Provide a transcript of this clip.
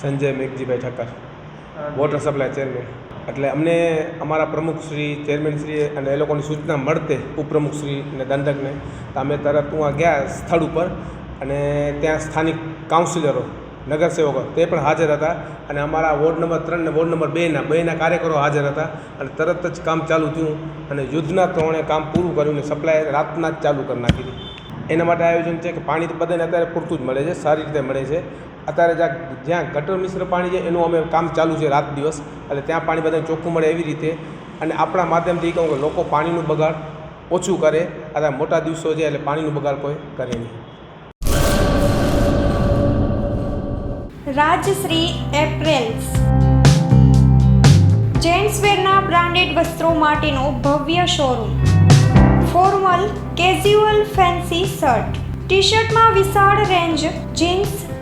Sanjay Meghjibhai Thakkar water supply chairman એટલે અમને અમારા પ્રમુખ શ્રી ચેરમેન શ્રી અને એ લોકોની સૂચના મળતે ઉપપ્રમુખ શ્રી અને દંડકને. તો અમે તરત ત્યાં ગયા સ્થળ ઉપર અને ત્યાં સ્થાનિક કાઉન્સિલરો નગરસેવકો તે પણ હાજર હતા. અને અમારા વોર્ડ નંબર ત્રણ ને વોર્ડ નંબર બેના બેના કાર્યકરો હાજર હતા. અને તરત જ કામ ચાલુ થયું અને યુદ્ધના ધોરણે કામ પૂરું કર્યું ને સપ્લાય રાતના જ ચાલુ કરી નાખી હતી એના માટે આયોજન છે કે પાણી તો બધાને અત્યારે પૂરતું જ મળે છે સારી રીતે મળે છે. અત્યારે જ્યાં જ્યાં ગટર મિશ્ર પાણી છે, એનું અમે કામ ચાલુ છે રાત દિવસ. એટલે ત્યાં પાણી બધાને ચોખ્ખું મળે એવી રીતે. અને આપણા માધ્યમથી કહું કે લોકો પાણીનું બગાડ ઓછું કરે. અથવા મોટા દિવસો છે, એટલે પાણીનું બગાડ કોઈ કરે નહીં. રાજશ્રી એપ્રેલ્સ જેન્ટ્સવેરના બ્રાન્ડેડ વસ્ત્રો માટેનો ભવ્ય showroom. Formal casual fancy shirt. T શર્ટમાં વિશાળ રેન્જ જીન્સ